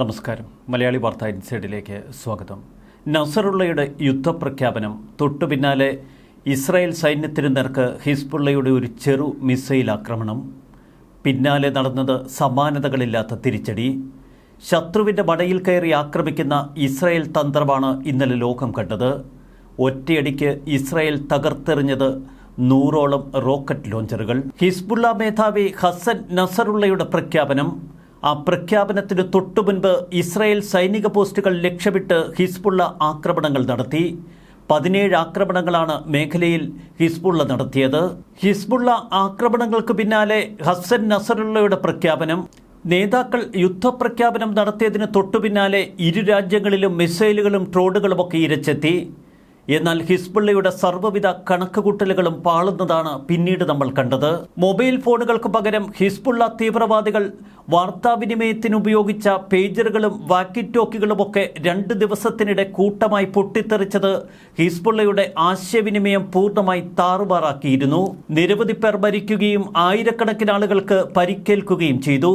നമസ്കാരം. മലയാളി വാർത്താ ഇൻസൈഡിലേക്ക് സ്വാഗതം. നസറുള്ളയുടെ യുദ്ധപ്രഖ്യാപനം തൊട്ടു പിന്നാലെ ഇസ്രായേൽ സൈന്യത്തിന് നേർക്ക് ഹിസ്ബുള്ളയുടെ ഒരു ചെറു മിസൈൽ ആക്രമണം. പിന്നാലെ നടന്നത് സമാനതകളില്ലാത്ത തിരിച്ചടി. ശത്രുവിന്റെ മടയിൽ കയറി ആക്രമിക്കുന്ന ഇസ്രായേൽ തന്ത്രമാണ് ഇന്നലെ ലോകം കണ്ടത്. ഒറ്റയടിക്ക് ഇസ്രായേൽ തകർത്തെറിഞ്ഞത് നൂറോളം റോക്കറ്റ് ലോഞ്ചറുകൾ. ഹിസ്ബുള്ള മേധാവി ഹസൻ നസറുള്ളയുടെ പ്രഖ്യാപനം ആ പ്രഖ്യാപനത്തിന് തൊട്ടു മുൻപ് ഇസ്രായേൽ സൈനിക പോസ്റ്റുകൾ ലക്ഷ്യമിട്ട് ഹിസ്ബുള്ള ആക്രമണങ്ങൾ നടത്തി. പതിനേഴ് ആക്രമണങ്ങളാണ് മേഖലയിൽ ഹിസ്ബുള്ള നടത്തിയത്. ഹിസ്ബുള്ള ആക്രമണങ്ങൾക്ക് പിന്നാലെ ഹസൻ നസറുള്ളയുടെ പ്രഖ്യാപനം. നേതാക്കൾ യുദ്ധപ്രഖ്യാപനം നടത്തിയതിന് തൊട്ടു പിന്നാലെ ഇരു രാജ്യങ്ങളിലും മിസൈലുകളും ട്രോഡുകളുമൊക്കെ ഇരച്ചെത്തി. എന്നാൽ ഹിസ്ബുള്ളയുടെ സർവവിധ കണക്കുകൂട്ടലുകളും പാളുന്നതാണ് പിന്നീട് നമ്മൾ കണ്ടത്. മൊബൈൽ ഫോണുകൾക്ക് പകരം ഹിസ്ബുള്ള തീവ്രവാദികൾ വാർത്താവിനിമയത്തിനുപയോഗിച്ച പേജറുകളും വാക്കി ടോക്കുകളുമൊക്കെ രണ്ട് ദിവസത്തിനിടെ കൂട്ടമായി പൊട്ടിത്തെറിച്ചത് ഹിസ്ബുള്ളയുടെ ആശയവിനിമയം പൂർണമായി താറുമാറാക്കിയിരുന്നു. നിരവധി പേർ മരിക്കുകയും ആയിരക്കണക്കിന് ആളുകൾക്ക് പരിക്കേൽക്കുകയും ചെയ്തു.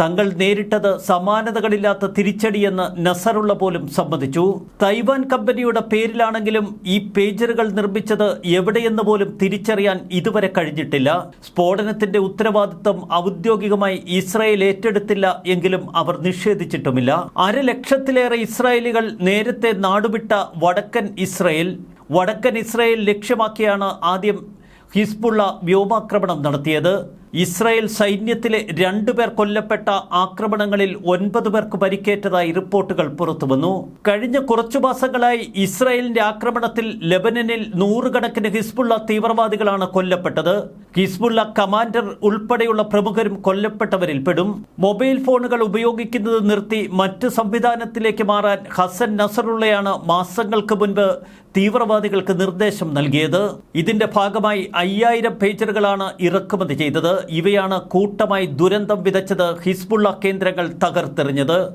തങ്ങൾ നേരിട്ടത് സമാനതകളില്ലാത്ത തിരിച്ചടിയെന്ന് നസറുള്ള പോലും സമ്മതിച്ചു. തൈവാൻ കമ്പനിയുടെ പേരിലാണെങ്കിലും ഈ പേജറുകൾ നിർമ്മിച്ചത് എവിടെയെന്ന് പോലും തിരിച്ചറിയാൻ ഇതുവരെ കഴിഞ്ഞിട്ടില്ല. സ്ഫോടനത്തിന്റെ ഉത്തരവാദിത്വം ഔദ്യോഗികമായി ഇസ്രായേൽ ഏറ്റെടുത്തില്ല എങ്കിലും അവർ നിഷേധിച്ചിട്ടുമില്ല. അര ലക്ഷത്തിലേറെ ഇസ്രായേലികൾ നേരത്തെ നാടുവിട്ട വടക്കൻ ഇസ്രായേൽ വടക്കൻ ഇസ്രായേൽ ലക്ഷ്യമാക്കിയാണ് ആദ്യം ഹിസ്ബുള്ള വ്യോമാക്രമണം നടത്തിയത്. ഇസ്രായേൽ സൈന്യത്തിലെ രണ്ടുപേർ കൊല്ലപ്പെട്ട ആക്രമണങ്ങളിൽ ഒൻപത് പേർക്ക് പരിക്കേറ്റതായി റിപ്പോർട്ടുകൾ പുറത്തുവന്നു. കഴിഞ്ഞ കുറച്ചു മാസങ്ങളായി ഇസ്രായേലിന്റെ ആക്രമണത്തിൽ ലെബനനിൽ നൂറുകണക്കിന് ഹിസ്ബുള്ള തീവ്രവാദികളാണ് കൊല്ലപ്പെട്ടത്. ഹിസ്ബുള്ള കമാൻഡർ ഉൾപ്പെടെയുള്ള പ്രമുഖരും കൊല്ലപ്പെട്ടവരിൽ പെടും. മൊബൈൽ ഫോണുകൾ ഉപയോഗിക്കുന്നത് നിർത്തി മറ്റ് സംവിധാനത്തിലേക്ക് മാറാൻ ഹസൻ നസറുള്ളയാണ് മാസങ്ങൾക്ക് മുൻപ് തീവ്രവാദികൾക്ക് നിർദ്ദേശം നൽകിയത്. ഇതിന്റെ ഭാഗമായി അയ്യായിരം പേജറുകളാണ് ഇറക്കുമതി ചെയ്തത്. ഇവയാണ് കൂട്ടമായി ദുരന്തം വിതച്ചത് ഹിസ്ബുള്ള കേന്ദ്രങ്ങൾ തകർത്തെറിഞ്ഞത്.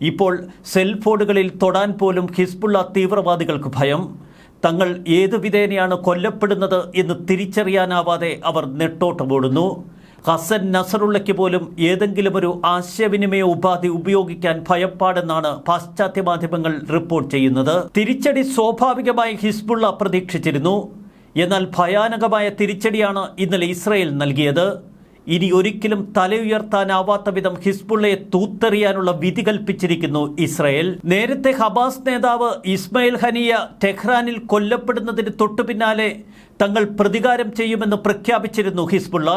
ഇപ്പോൾ സെൽഫോണുകളിൽ തൊടാൻ പോലും ഹിസ്ബുള്ള തീവ്രവാദികൾക്ക് ഭയം. തങ്ങൾ ഏതു വിധേനയാണ് കൊല്ലപ്പെടുന്നത് എന്ന് തിരിച്ചറിയാനാവാതെ അവർ നെട്ടോട്ടമോടുന്നു. ഹസൻ നസറുള്ളയ്ക്ക് പോലും ഏതെങ്കിലും ഒരു ആശയവിനിമയ ഉപാധി ഉപയോഗിക്കാൻ ഭയപ്പാടെന്നാണ് പാശ്ചാത്യ മാധ്യമങ്ങൾ റിപ്പോർട്ട് ചെയ്യുന്നത്. തിരിച്ചടി സ്വാഭാവികമായി ഹിസ്ബുള്ള പ്രതീക്ഷിച്ചിരുന്നു. എന്നാൽ ഭയാനകമായ തിരിച്ചടിയാണ് ഇന്നലെ ഇസ്രയേൽ നൽകിയത്. ഇനി ഒരിക്കലും തലയുയർത്താനാവാത്ത വിധം ഹിസ്ബുള്ളയെ തൂത്തെറിയാനുള്ള വിധി കൽപ്പിച്ചിരിക്കുന്നു ഇസ്രയേൽ. നേരത്തെ ഹമാസ് നേതാവ് ഇസ്മയിൽ ഹനിയ ടെഹ്റാനിൽ കൊല്ലപ്പെടുന്നതിന് തൊട്ടു പിന്നാലെ തങ്ങൾ പ്രതികാരം ചെയ്യുമെന്ന് പ്രഖ്യാപിച്ചിരുന്നു ഹിസ്ബുള്ള.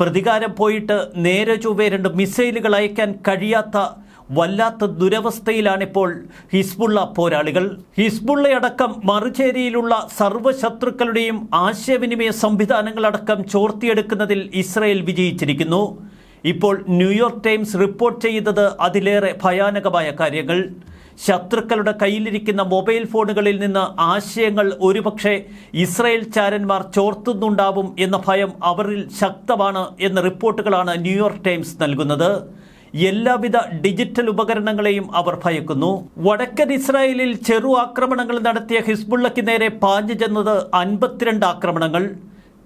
പ്രതികാരം പോയിട്ട് നേരെ ചൊവ്വേ രണ്ട് മിസൈലുകൾ അയക്കാൻ കഴിയാത്ത വല്ലാത്ത ദുരവസ്ഥയിലാണിപ്പോൾ ഹിസ്ബുള്ള പോരാളികൾ. ഹിസ്ബുള്ളയടക്കം മറുചേരിയിലുള്ള സർവശത്രുക്കളുടെയും ആശയവിനിമയ സംവിധാനങ്ങളടക്കം ചോർത്തിയെടുക്കുന്നതിൽ ഇസ്രയേൽ വിജയിച്ചിരിക്കുന്നു. ഇപ്പോൾ ന്യൂയോർക്ക് ടൈംസ് റിപ്പോർട്ട് ചെയ്തത് അതിലേറെ ഭയാനകമായ കാര്യങ്ങൾ. ശത്രുക്കളുടെ കയ്യിലിരിക്കുന്ന മൊബൈൽ ഫോണുകളിൽ നിന്ന് ആശയങ്ങൾ ഒരുപക്ഷെ ഇസ്രയേൽ ചാരന്മാർ ചോർത്തുന്നുണ്ടാവും എന്ന ഭയം അവരിൽ ശക്തമാണ് എന്ന റിപ്പോർട്ടുകളാണ് ന്യൂയോർക്ക് ടൈംസ് നൽകുന്നത്. എല്ലാവിധ ഡിജിറ്റൽ ഉപകരണങ്ങളെയും അവർ ഭയക്കുന്നു. വടക്കൻ ഇസ്രായേലിൽ ചെറു ആക്രമണങ്ങൾ നടത്തിയ ഹിസ്ബുള്ളയ്ക്ക് നേരെ പാഞ്ഞു ചെന്നത് അൻപത്തിരണ്ട് ആക്രമണങ്ങൾ.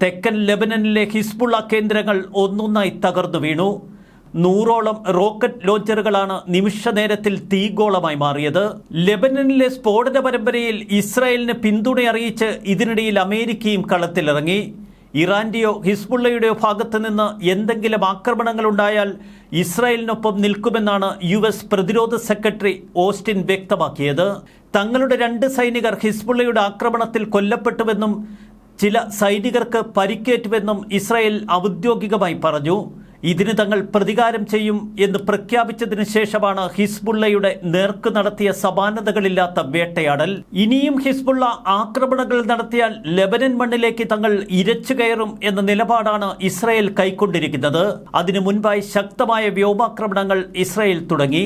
തെക്കൻ ലെബനനിലെ ഹിസ്ബുള്ള കേന്ദ്രങ്ങൾ ഒന്നൊന്നായി തകർന്നു വീണു. നൂറോളം റോക്കറ്റ് ലോഞ്ചറുകളാണ് നിമിഷ നേരത്തിൽ തീഗോളമായി മാറിയത്. ലെബനനിലെ സ്ഫോടന പരമ്പരയിൽ ഇസ്രായേലിന് പിന്തുണ അറിയിച്ച് ഇതിനിടയിൽ അമേരിക്കയും കളത്തിലിറങ്ങി. ഇറാന്റെയോ ഹിസ്ബുള്ളയുടെയോ ഭാഗത്ത് നിന്ന് എന്തെങ്കിലും ആക്രമണങ്ങൾ ഉണ്ടായാൽ ഇസ്രായേലിനൊപ്പം നിൽക്കുമെന്നാണ് യു എസ് പ്രതിരോധ സെക്രട്ടറി ഓസ്റ്റിൻ വ്യക്തമാക്കിയത്. തങ്ങളുടെ രണ്ട് സൈനികർ ഹിസ്ബുള്ളയുടെ ആക്രമണത്തിൽ കൊല്ലപ്പെട്ടുവെന്നും ചില സൈനികർക്ക് പരിക്കേറ്റുവെന്നും ഇസ്രായേൽ ഔദ്യോഗികമായി പറഞ്ഞു. ഇതിന് തങ്ങൾ പ്രതികാരം ചെയ്യും എന്ന് പ്രഖ്യാപിച്ചതിന് ശേഷമാണ് ഹിസ്ബുള്ളയുടെ നേർക്ക് നടത്തിയ സമാനതകളില്ലാത്ത വേട്ടയാടൽ. ഇനിയും ഹിസ്ബുള്ള ആക്രമണങ്ങൾ നടത്തിയാൽ ലെബനൻ മണ്ണിലേക്ക് തങ്ങൾ ഇരച്ചു കയറും എന്ന നിലപാടാണ് ഇസ്രയേൽ കൈക്കൊണ്ടിരിക്കുന്നത്. അതിനു മുൻപായി ശക്തമായ വ്യോമാക്രമണങ്ങൾ ഇസ്രയേൽ തുടങ്ങി.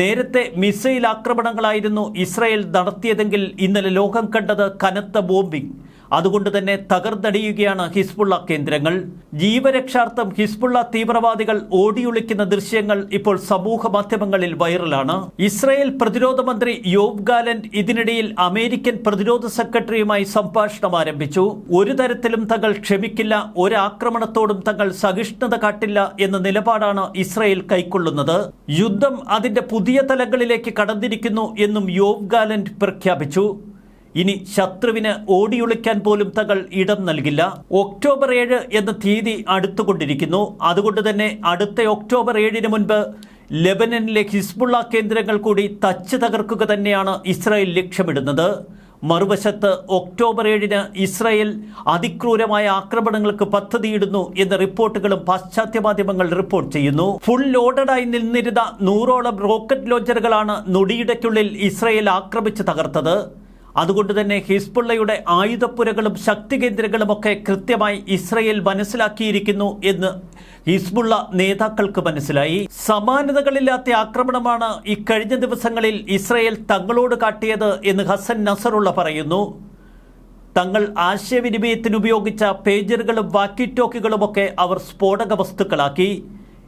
നേരത്തെ മിസൈൽ ആക്രമണങ്ങളായിരുന്നു ഇസ്രയേൽ നടത്തിയതെങ്കിൽ ഇന്നലെ ലോകം കണ്ടത് കനത്ത ബോംബിംഗ്. അതുകൊണ്ട് തന്നെ തകർന്നടിയുകയാണ് ഹിസ്ബുള്ള കേന്ദ്രങ്ങൾ. ജീവരക്ഷാർത്ഥം ഹിസ്ബുള്ള തീവ്രവാദികൾ ഓടിയൊളിക്കുന്ന ദൃശ്യങ്ങൾ ഇപ്പോൾ സമൂഹ മാധ്യമങ്ങളിൽ വൈറലാണ്. ഇസ്രായേൽ പ്രതിരോധ മന്ത്രി യോബ് ഗാലന്റ് ഇതിനിടയിൽ അമേരിക്കൻ പ്രതിരോധ സെക്രട്ടറിയുമായി സംഭാഷണം ആരംഭിച്ചു. ഒരു തരത്തിലും തങ്ങൾ ക്ഷമിക്കില്ല ഒരാക്രമണത്തോടും തങ്ങൾ സഹിഷ്ണുത കാട്ടില്ല എന്ന നിലപാടാണ് ഇസ്രായേൽ കൈക്കൊള്ളുന്നത്. യുദ്ധം അതിന്റെ പുതിയ തലങ്ങളിലേക്ക് കടന്നിരിക്കുന്നു എന്നും യോബ് ഗാലന്റ് പ്രഖ്യാപിച്ചു. ഇനി ശത്രുവിന് ഓടിയൊളിക്കാൻ പോലും തങ്ങൾ ഇടം നൽകില്ല. ഒക്ടോബർ ഏഴ് എന്ന തീയതി അടുത്തുകൊണ്ടിരിക്കുന്നു. അതുകൊണ്ട് തന്നെ അടുത്ത ഒക്ടോബർ ഏഴിന് മുൻപ് ലെബനനിലെ ഹിസ്ബുള്ള കേന്ദ്രങ്ങൾ കൂടി തച്ച് തകർക്കുക തന്നെയാണ് ഇസ്രായേൽ ലക്ഷ്യമിടുന്നത്. മറുവശത്ത് ഒക്ടോബർ ഏഴിന് ഇസ്രായേൽ അതിക്രൂരമായ ആക്രമണങ്ങൾക്ക് പദ്ധതിയിടുന്നു എന്ന റിപ്പോർട്ടുകളും പാശ്ചാത്യ മാധ്യമങ്ങൾ റിപ്പോർട്ട് ചെയ്യുന്നു. ഫുൾ ലോഡഡായി നിന്നിരുന്ന നൂറോളം റോക്കറ്റ് ലോഞ്ചറുകളാണ് നൊടിയിടയ്ക്കുള്ളിൽ ഇസ്രായേൽ ആക്രമിച്ച് തകർത്തത്. അതുകൊണ്ട് തന്നെ ഹിസ്ബുള്ളയുടെ ആയുധപ്പുരകളും ശക്തി കേന്ദ്രങ്ങളുമൊക്കെ കൃത്യമായി ഇസ്രയേൽ മനസ്സിലാക്കിയിരിക്കുന്നു എന്ന് ഹിസ്ബുള്ള നേതാക്കൾക്ക് മനസ്സിലായി. സമാനതകളില്ലാത്ത ആക്രമണമാണ് ഇക്കഴിഞ്ഞ ദിവസങ്ങളിൽ ഇസ്രയേൽ തങ്ങളോട് കാട്ടിയത് എന്ന് ഹസൻ നസറുള്ള പറയുന്നു. തങ്ങൾ ആശയവിനിമയത്തിന് ഉപയോഗിച്ച പേജറുകളും വാക്കി ടോക്കുകളുമൊക്കെ അവർ സ്ഫോടക വസ്തുക്കളാക്കി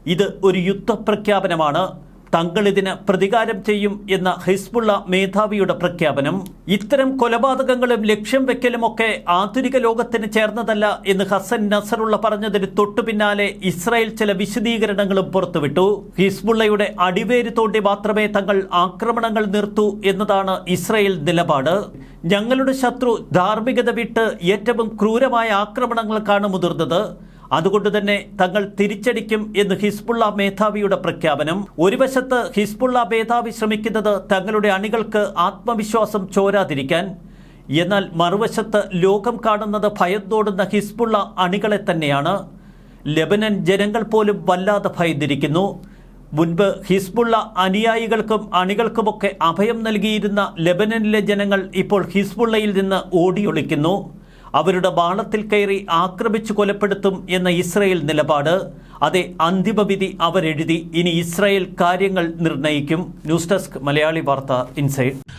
ഇത് ഒരു യുദ്ധപ്രഖ്യാപനമാണ്. തങ്ങൾ ഇതിന് പ്രതികാരം ചെയ്യും എന്ന ഹിസ്ബുള്ള മേധാവിയുടെ പ്രഖ്യാപനം ഇത്തരം കൊലപാതകങ്ങളും ലക്ഷ്യം വെക്കലുമൊക്കെ ആധുനിക ലോകത്തിന് ചേർന്നതല്ല എന്ന് ഹസൻ നസറുള്ള പറഞ്ഞതിന് തൊട്ടു പിന്നാലെ ഇസ്രായേൽ ചില വിശദീകരണങ്ങളും പുറത്തുവിട്ടു. ഹിസ്ബുള്ളയുടെ അടിവേര് തോണ്ടി മാത്രമേ തങ്ങൾ ആക്രമണങ്ങൾ നിർത്തൂ എന്നതാണ് ഇസ്രായേൽ നിലപാട്. ഞങ്ങളുടെ ശത്രു ധാർമ്മികത വിട്ട് ഏറ്റവും ക്രൂരമായ ആക്രമണങ്ങൾക്കാണ് മുതിർന്നത് അതുകൊണ്ട് തന്നെ തങ്ങൾ തിരിച്ചടിക്കും എന്ന് ഹിസ്ബുള്ള മേധാവിയുടെ പ്രഖ്യാപനം. ഒരു വശത്ത് ഹിസ്ബുള്ള മേധാവി ശ്രമിക്കുന്നത് തങ്ങളുടെ അണികൾക്ക് ആത്മവിശ്വാസം ചോരാതിരിക്കാൻ എന്നാൽ മറുവശത്ത് ലോകം കാണുന്നത് ഭയത്തോടുന്ന ഹിസ്ബുള്ള അണികളെ തന്നെയാണ്. ലെബനൻ ജനങ്ങൾ പോലും വല്ലാതെ ഭയന്നിരിക്കുന്നു. മുൻപ് ഹിസ്ബുള്ള അനുയായികൾക്കും അണികൾക്കുമൊക്കെ അഭയം നൽകിയിരുന്ന ലെബനനിലെ ജനങ്ങൾ ഇപ്പോൾ ഹിസ്ബുള്ളയിൽ നിന്ന് ഓടിയൊളിക്കുന്നു. അവരുടെ ബാണത്തിൽ കയറി ആക്രമിച്ചു കൊലപ്പെടുത്തും എന്ന ഇസ്രയേൽ നിലപാട്. അതെ അന്തിമവിധി അവരെഴുതി. ഇനി ഇസ്രായേൽ കാര്യങ്ങൾ നിർണയിക്കും. ന്യൂസ് ഡെസ്ക് മലയാളി വാർത്ത ഇൻസൈഡ്